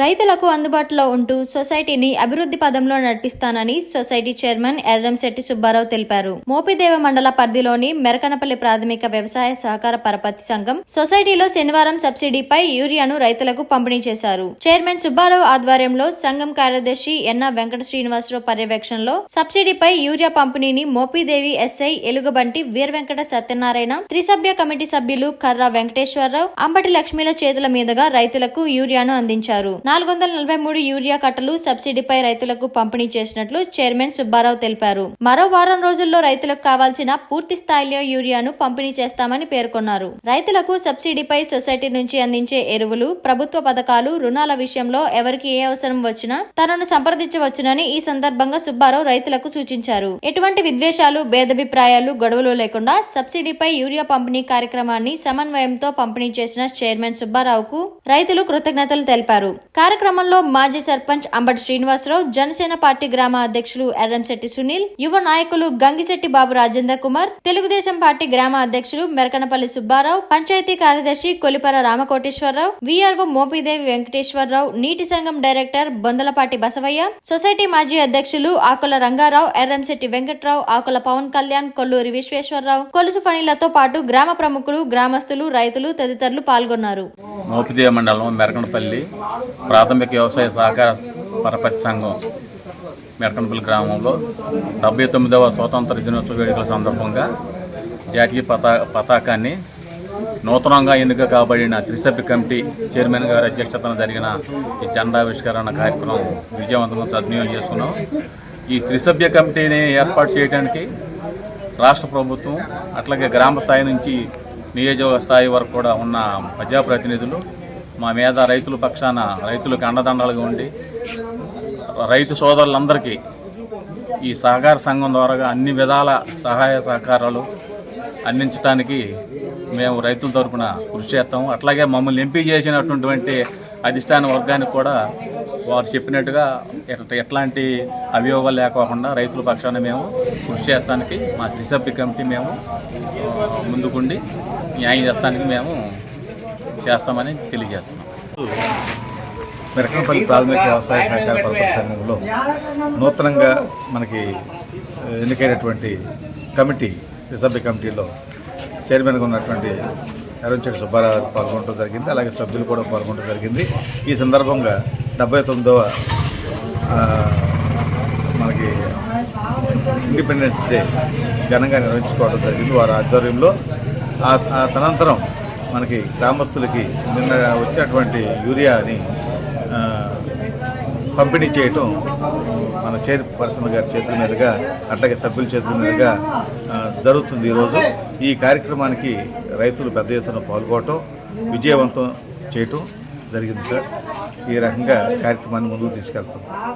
రైతులకు అందుబాటులో ఉంటూ సొసైటీని అభివృద్ధి పదంలో నడిపిస్తానని సొసైటీ చైర్మన్ ఎర్రంశెట్టి సుబ్బారావు తెలిపారు. మోపిదేవ మండల పరిధిలోని మెరకనపల్లి ప్రాథమిక వ్యవసాయ సహకార పరపతి సంఘం సొసైటీలో శనివారం సబ్సిడీపై యూరియాను రైతులకు పంపిణీ చేశారు. చైర్మన్ సుబ్బారావు ఆధ్వర్యంలో సంఘం కార్యదర్శి ఎన్న వెంకట శ్రీనివాసరావు పర్యవేక్షణలో సబ్సిడీపై యూరియా పంపిణీని మోపిదేవి ఎస్ఐ ఎలుగుబంటి వీర వెంకట సత్యనారాయణ త్రిసభ్య కమిటీ సభ్యులు కర్రా వెంకటేశ్వరరావు అంబటి లక్ష్మీల చేతుల మీదుగా రైతులకు యూరియాను అందించారు. నాలుగు వందల నలభై మూడు యూరియా కట్టలు సబ్సిడీపై రైతులకు పంపిణీ చేసినట్లు చైర్మన్ సుబ్బారావు తెలిపారు. మరో వారం రోజుల్లో రైతులకు కావాల్సిన పూర్తి స్థాయిలో యూరియాను పంపిణీ చేస్తామని పేర్కొన్నారు. రైతులకు సబ్సిడీపై సొసైటీ నుంచి అందించే ఎరువులు ప్రభుత్వ పథకాలు రుణాల విషయంలో ఎవరికి ఏ అవసరం వచ్చినా తనను సంప్రదించవచ్చునని ఈ సందర్భంగా సుబ్బారావు రైతులకు సూచించారు. ఎటువంటి విద్వేషాలు భేదభిప్రాయాలు గొడవలు లేకుండా సబ్సిడీపై యూరియా పంపిణీ కార్యక్రమాన్ని సమన్వయంతో పంపిణీ చేసిన చైర్మన్ సుబ్బారావుకు రైతులు కృతజ్ఞతలు తెలిపారు. కార్యక్రమంలో మాజీ సర్పంచ్ అంబటి శ్రీనివాసరావు జనసేన పార్టీ గ్రామ అధ్యక్షులు ఎర్రంశెట్టి సునీల్ యువ నాయకులు గంగిశెట్టి బాబు రాజేందర్ కుమార్ తెలుగుదేశం పార్టీ గ్రామ అధ్యక్షులు మెరకనపల్లి సుబ్బారావు పంచాయతీ కార్యదర్శి కొలిపర రామకోటేశ్వరరావు వీఆర్ఓ మోపిదేవి వెంకటేశ్వరరావు నీటి సంఘం డైరెక్టర్ బొందలపాటి బసవయ్య సొసైటీ మాజీ అధ్యక్షులు ఆకుల రంగారావు ఎర్రంశెట్టి వెంకట్రావు ఆకుల పవన్ కళ్యాణ్ కొల్లూరి విశ్వేశ్వరరావు కొలుసు పనులతో పాటు గ్రామ ప్రముఖులు గ్రామస్తులు రైతులు తదితరులు పాల్గొన్నారు. మోపిదేవ మండలం మెరకనపల్లి ప్రాథమిక వ్యవసాయ సహకార పరపతి సంఘం మెరకనపల్లి గ్రామంలో డెబ్బై తొమ్మిదవ స్వాతంత్ర దినోత్సవ వేడుకల సందర్భంగా జాతీయ పతా పతాకాన్ని నూతనంగా ఎన్నిక కాబడిన త్రిసభ్య కమిటీ చైర్మన్ గారి అధ్యక్షతన జరిగిన ఈ జెండావిష్కరణ కార్యక్రమం విజయవంతంగా సద్వినియోగం చేసుకున్నాం. ఈ త్రిసభ్య కమిటీని ఏర్పాటు చేయడానికి రాష్ట్ర ప్రభుత్వం అట్లాగే గ్రామ స్థాయి నుంచి నియోజక స్థాయి వరకు కూడా ఉన్న ప్రజాప్రతినిధులు మా మీద రైతుల పక్షాన రైతులకు అండదండలుగా ఉండి రైతు సోదరులందరికీ ఈ సహకార సంఘం ద్వారా అన్ని విధాల సహాయ సహకారాలు అందించడానికి మేము రైతుల తరపున కృషి చేస్తాము. అట్లాగే మమ్మల్ని ఎంపీ చేసినటువంటి అధిష్టాన వర్గానికి కూడా వారు చెప్పినట్టుగా ఎట్లాంటి అభియోగాలు లేకోకుండా రైతుల పక్షాన మేము కృషి చేస్తానికి మా త్రిసభ్య కమిటీ మేము ముందుకుండి న్యాయం చేస్తానికి మేము చేస్తామని తెలియజేస్తున్నాం. మెరకనపల్లి ప్రాథమిక వ్యవసాయ సహకార పరపతి సంఘంలో నూతనంగా మనకి ఎన్నికైనటువంటి కమిటీ సభ్య కమిటీలో చైర్మన్గా ఉన్నటువంటి అరుణ్చెట్టి సుబ్బారావు పాల్గొనడం జరిగింది. అలాగే సభ్యులు కూడా పాల్గొనడం జరిగింది. ఈ సందర్భంగా డెబ్బై తొమ్మిదవ మనకి ఇండిపెండెన్స్ డే ఘనంగా నిర్వహించుకోవడం జరిగింది. వారి ఆధ్వర్యంలో ఆ తనంతరం మనకి గ్రామస్తులకి నిన్న వచ్చినటువంటి యూరియాని పంపిణీ చేయటం మన చైర్ పర్సన్ గారి చేతుల మీదుగా అట్లాగే సభ్యుల చేతుల మీదుగా జరుగుతుంది ఈరోజు. ఈ కార్యక్రమానికి రైతులు పెద్ద ఎత్తున పాల్గొనటం విజయవంతం చేయటం జరిగింది సార్. ఈ రకంగా కార్యక్రమాన్ని ముందుకు తీసుకెళ్తాం.